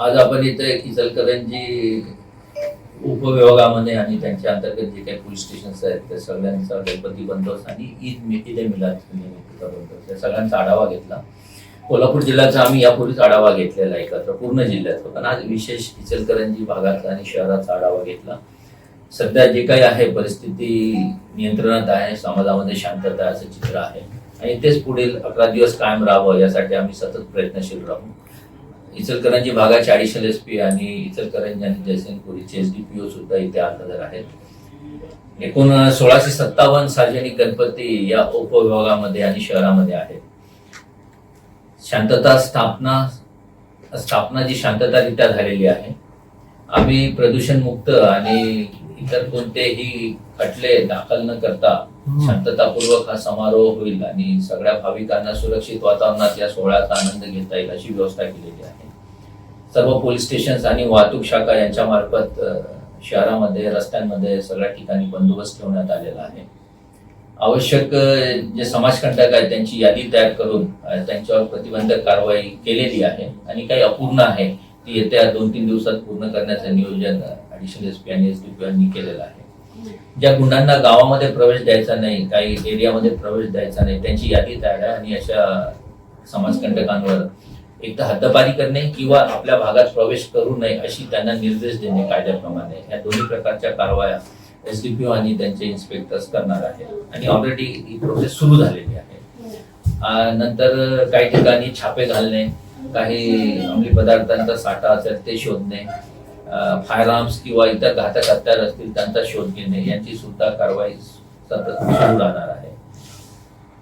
आज आपण इथे इचलकरंजी उपविभागामध्ये आणि त्यांच्या अंतर्गत जे काही पोलीस स्टेशन्स आहेत त्या सगळ्यांचा गणपती बंदोबस्त आणि ईद मि- मिलाद बंदोबस्त. या सगळ्यांचा आढावा घेतला. कोल्हापूर जिल्ह्याचा आम्ही यापूर्वीच आढावा घेतलेला आहे एकत्र पूर्ण जिल्ह्याचा पण आज विशेष इचलकरंजी भागाचा आणि शहराचा आढावा घेतला. सध्या जे काही आहे परिस्थिती नियंत्रणात आहे समाजामध्ये शांतता असं चित्र आहे. आणि तेच पुढील अकरा दिवस कायम राहावं यासाठी आम्ही सतत प्रयत्नशील राहू. इचलकरंजी भागाचे ॲडिशनल एस पी आणि इचलकरंजी आणि जयसिंगपुरीचे एस डी पी ओ सुद्धा इथे हजर आहेत. एकूण सोळाशे सत्तावन्न सार्वजनिक गणपती या उपविभागामध्ये आणि शहरामध्ये आहेत. शांतता स्थापना स्थापना जी शांततारित्या झालेली आहे आम्ही प्रदूषण मुक्त आणि इतर कोणतेही खटले दाखल न करता शांततापूर्वक हा समारोह होईल आणि सगळ्या भाविकांना सुरक्षित वातावरणात या सोहळ्याचा आनंद घेता येईल अशी व्यवस्था केलेली आहे. सर्व पोलीस स्टेशन आणि वाहतूक शाखा यांच्या मार्फत शहरामध्ये रस्त्यांमध्ये सगळ्या ठिकाणी बंदोबस्त ठेवण्यात आलेला आहे. आवश्यक जे समाजकंटक आहेत त्यांची यादी तयार करून त्यांच्यावर प्रतिबंधक कारवाई केलेली आहे आणि काही अपूर्ण आहे ती येत्या दोन तीन दिवसात पूर्ण करण्याचं नियोजन ॲडिशनल एस पी आणि एस डी पी यांनी केलेलं आहे. ज्या गुंडांना गावामध्ये प्रवेश द्यायचा नाही काही एरियामध्ये प्रवेश द्यायचा नाही त्यांची यादी तयार आहे आणि अशा समाजकंटकांवर एक तर हद्दपारी करणे किंवा आपल्या भागात प्रवेश करू नये अशी त्यांना निर्देश देणे कायद्याप्रमाणे. या दोन्ही प्रकारच्या कारवाया एसडीपीओ आणि त्यांचे इन्स्पेक्टर्स करणार आहेत. आणि ऑलरेडी ही प्रोसेस सुरू झालेली आहे. नंतर काही ठिकाणी छापे घालणे काही अंमली पदार्थांचा साठा असेल ते शोधणे फायर आर्म्स किंवा इतर घातक हत्यार असतील त्यांचा शोध घेणे यांची सुद्धा कारवाई सतत सुरू राहणार आहे.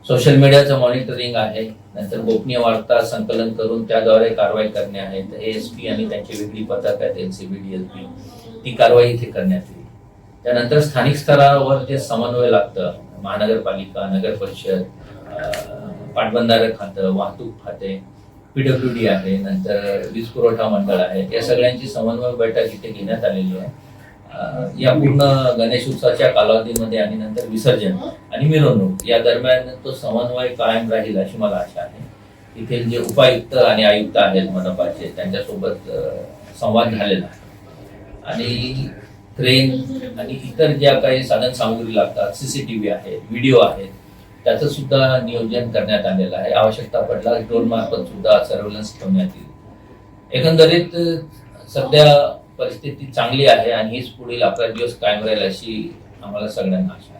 सोशल मीडियाचं मॉनिटरिंग आहे नंतर गोपनीय वार्ता संकलन करून त्याद्वारे कारवाई करणे आहे. तर एसपी आणि त्यांची वेगळी पथक आहेत एनसीबी डीएसपी ती कारवाई इथे करण्यात येईल. त्यानंतर स्थानिक स्तरावर जे समन्वय लागतं महानगरपालिका नगर परिषद पाटबंधारे खातं वाहतूक खाते पीडब्ल्यू डी आहे नंतर वीज पुरवठा मंडळ आहे या सगळ्यांची समन्वय बैठक इथे घेण्यात आलेली आहे. या पूर्ण गणेश उत्सवाच्या कालावधीमध्ये आणि नंतर विसर्जन आणि मिरवणूक या दरम्यान तो समन्वय कायम राहील अशी मला आशा आहे. इथे जे उपायुक्त आणि आयुक्त आहेत मनपाचे त्यांच्यासोबत संवाद झालेला आहे. आणि ट्रेन आणि इतर ज्या काही साधन सामग्री लागतात सीसीटीव्ही आहेत व्हिडिओ आहेत त्याचं सुद्धा नियोजन करण्यात आलेलं आहे. आवश्यकता पडल्यास ड्रोन मार्फत सुद्धा सर्व्हलन्स ठेवण्यात येईल. एकंदरीत सध्या परिस्थिती चांगली आहे आणि हीच पुढील अकरा दिवस कायम राहील अशी आम्हाला सगळ्यांना आशा